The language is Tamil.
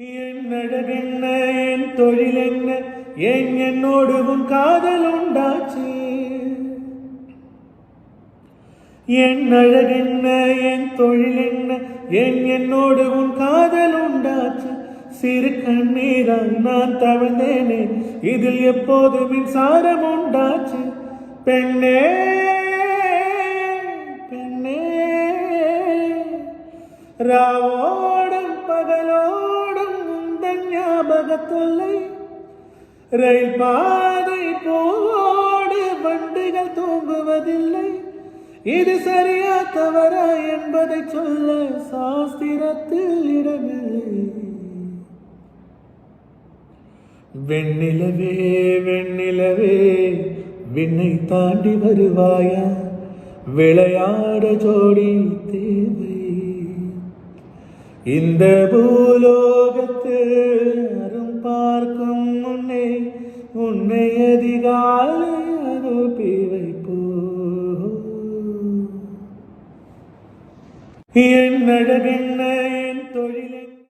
என் அழகென்ன என் தொழில் என்ன ஏன் என்னோடு உன் காதல் உண்டாச்சு என் அழகென்ன என் தொழில் என்ன ஏன் என்னோடு உன் காதல் உண்டாச்சு சிறு கண்ணீரால் நான் தவழ்ந்தேனே இதில் எப்போது மின்சாரம் உண்டாச்சு பெண்ணே பெண்ணே ராவோடும் பகலோடும் உந்தன் ஞாபகத்தொல்லை ரயில் பாதை போடு வண்டிகள் தூங்குவதில்லை. இது சரியா தவறா என்பதை சொல்ல சாஸ்திரத்தில் இடமில்லை. வெண்ணிலவே வெண்ணிலவே விண்ணை தாண்டி வருவாயா? விளையாட ஜோடி தேவை. இந்த பூலோகத்தில் உன்னை அதிகாலை அனுப்பி வைப்போ? என் அழகென்ன